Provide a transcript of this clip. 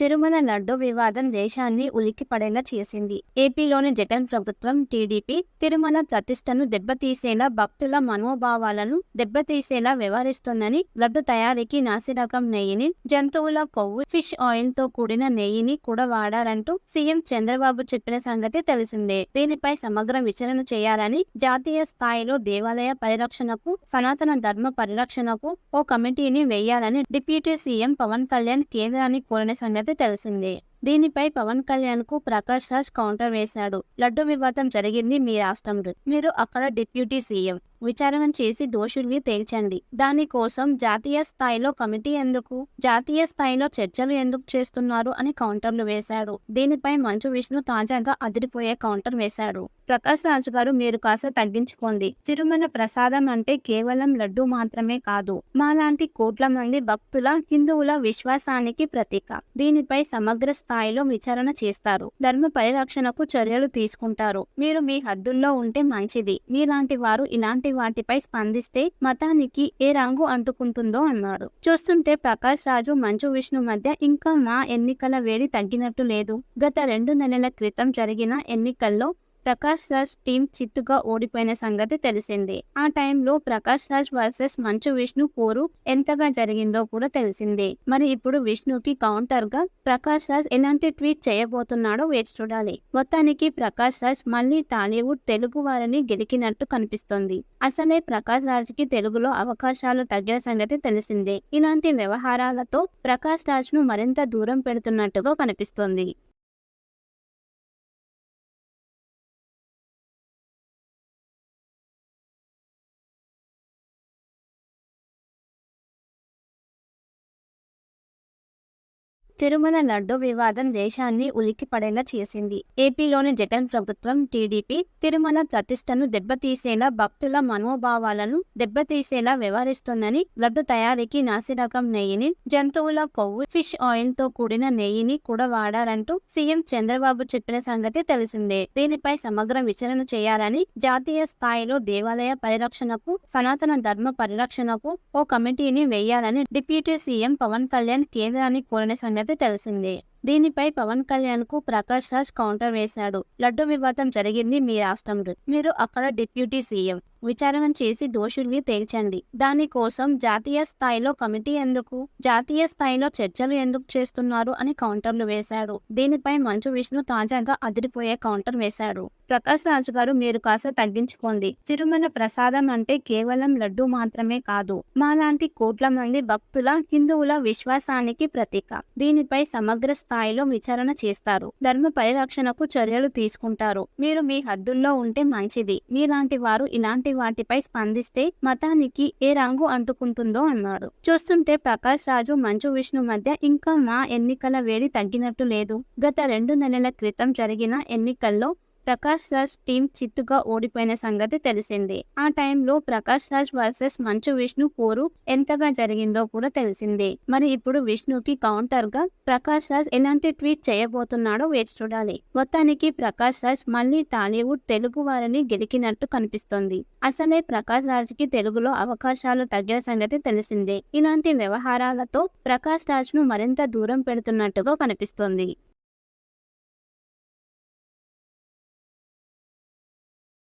తిరుమల లడ్డు వివాదం దేశాన్ని ఉలిక్కిపడేలా చేసింది. ఏపీలోని జగన్ ప్రభుత్వం టీడీపీ తిరుమల ప్రతిష్టను దెబ్బతీసేలా భక్తుల మనోభావాలను దెబ్బతీసేలా వ్యవహరిస్తోందని లడ్డు తయారీకి నాసిరకం నెయ్యిని జంతువుల కొవ్వు ఫిష్ ఆయిల్తో కూడిన నెయ్యిని కూడా వాడారంటూ సీఎం చంద్రబాబు చెప్పిన సంగతి తెలిసిందే. దీనిపై సమగ్ర విచారణ చేయాలని జాతీయ స్థాయిలో దేవాలయ పరిరక్షణకు సనాతన ధర్మ పరిరక్షణకు ఓ కమిటీని వేయాలని డిప్యూటీ సీఎం పవన్ కళ్యాణ్ కేంద్రాన్ని కోరిన సంగతి తెలిసిందే. దీనిపై పవన్ కళ్యాణ్కు ప్రకాష్ రాజ్ కౌంటర్ వేశాడు. లడ్డు వివాదం జరిగింది మీ రాష్ట్రంలో. మీరు అక్కడ డిప్యూటీ సీఎం. విచారణ చేసి దోషుల్ని తేల్చండి. దానికోసం జాతీయ స్థాయిలో కమిటీ ఎందుకు జాతీయ స్థాయిలో చర్చలు ఎందుకు చేస్తున్నారు అని కౌంటర్లు వేశాడు. దీనిపై మంచు విష్ణు తాజాగా అదిరిపోయే కౌంటర్ వేశాడు. ప్రకాష్ రాజు గారు మీరు కాస్త తగ్గించుకోండి. తిరుమల ప్రసాదం అంటే కేవలం లడ్డు మాత్రమే కాదు మాలాంటి కోట్ల మంది భక్తుల హిందువుల విశ్వాసానికి ప్రతీక. దీనిపై సమగ్ర స్థాయిలో విచారణ చేస్తారు. ధర్మ పరిరక్షణకు చర్యలు తీసుకుంటారు. మీరు మీ హద్దుల్లో ఉంటే మంచిది. మీలాంటి వారు ఇలాంటి వాటిపై స్పందిస్తే మతానికి ఏ రంగు అంటుకుంటుందో అన్నాడు. చూస్తుంటే ప్రకాష్ రాజు మంచు విష్ణు మధ్య ఇంకా మా ఎన్నికల వేడి తగ్గినట్టు లేదు. గత రెండు నెలల క్రితం జరిగిన ఎన్నికల్లో ప్రకాష్ రాజ్ టీం చిత్తుగా ఓడిపోయిన సంగతి తెలిసిందే. ఆ టైంలో ప్రకాష్ రాజ్ వర్సెస్ మంచు విష్ణు పోరు ఎంతగా జరిగిందో కూడా తెలిసిందే. మరి ఇప్పుడు విష్ణుకి కౌంటర్గా ప్రకాష్ రాజ్ ఎలాంటి ట్వీట్ చేయబోతున్నాడో వేచి చూడాలి. మొత్తానికి ప్రకాష్ రాజ్ మళ్ళీ టాలీవుడ్ తెలుగు వారిని గెలికినట్టు కనిపిస్తోంది. అసలే ప్రకాష్ రాజ్కి తెలుగులో అవకాశాలు తగ్గిన సంగతి తెలిసిందే. ఇలాంటి వ్యవహారాలతో ప్రకాష్ రాజ్ను మరింత దూరం పెడుతున్నట్టుగా కనిపిస్తోంది. తిరుమల లడ్డు వివాదం దేశాన్ని ఉలిక్కిపడేలా చేసింది. ఏపీలోని జగన్ ప్రభుత్వం టీడీపీ తిరుమల ప్రతిష్టను దెబ్బతీసేలా భక్తుల మనోభావాలను దెబ్బతీసేలా వ్యవహరిస్తోందని లడ్డు తయారీకి నాసిరకం నెయ్యిని జంతువుల కొవ్వు ఫిష్ ఆయిల్తో కూడిన నెయ్యిని కూడా వాడారంటూ సీఎం చంద్రబాబు చెప్పిన సంగతి తెలిసిందే. దీనిపై సమగ్ర విచారణ చేయాలని జాతీయ స్థాయిలో దేవాలయ పరిరక్షణకు సనాతన ధర్మ పరిరక్షణకు ఓ కమిటీని వేయాలని డిప్యూటీ సీఎం పవన్ కళ్యాణ్ కేంద్రాన్ని కోరిన సంగతి తెలిసిందే. దీనిపై పవన్ కళ్యాణ్కు ప్రకాష్ రాజ్ కౌంటర్ వేశాడు. లడ్డు వివాదం జరిగింది మీ రాష్ట్రంలో. మీరు అక్కడ డిప్యూటీ సీఎం. విచారణ చేసి దోషుల్ని తేల్చండి. దానికోసం జాతీయ స్థాయిలో కమిటీ ఎందుకు? జాతీయ స్థాయిలో చర్చలు ఎందుకు చేస్తున్నారు అని కౌంటర్లు వేశాడు. దీనిపై మంచు విష్ణు తాజాగా అదిరిపోయే కౌంటర్ వేశాడు. ప్రకాష్ రాజు గారు మీరు కాస్త తగ్గించుకోండి. తిరుమల ప్రసాదం అంటే కేవలం లడ్డు మాత్రమే కాదు. మాలాంటి కోట్ల మంది భక్తుల హిందువుల విశ్వాసానికి ప్రతీక. దీనిపై సమగ్ర స్థాయిలో విచారణ చేస్తారు. ధర్మ పరిరక్షణకు చర్యలు తీసుకుంటారు. మీరు మీ హద్దుల్లో ఉంటే మంచిది. మీలాంటి వారు ఇలాంటి వాటిపై స్పందిస్తే మతానికి ఏ రంగు అంటుకుంటుందో అన్నారు చూస్తుంటే ప్రకాష్ రాజు మంచు విష్ణు మధ్య ఇంకా మా ఎన్నికల వేడి తగ్గినట్టు లేదు. గత రెండు నెలల క్రితం జరిగిన ఎన్నికల్లో ప్రకాష్ రాజ్ టీం చిత్తుగా ఓడిపోయిన సంగతి తెలిసిందే. ఆ టైంలో ప్రకాష్ రాజ్ వర్సెస్ మంచు విష్ణు పోరు ఎంతగా జరిగిందో కూడా తెలిసిందే. మరి ఇప్పుడు విష్ణుకి కౌంటర్గా ప్రకాష్ రాజ్ ఎలాంటి ట్వీట్ చేయబోతున్నాడో వేచి చూడాలి. మొత్తానికి ప్రకాష్ రాజ్ మళ్ళీ టాలీవుడ్ తెలుగు వారిని గెలికినట్టు కనిపిస్తోంది. అసలే ప్రకాష్ రాజ్కి తెలుగులో అవకాశాలు తగ్గిన సంగతి తెలిసిందే. ఇలాంటి వ్యవహారాలతో ప్రకాష్ రాజ్ను మరింత దూరం పెడుతున్నట్టుగా కనిపిస్తోంది.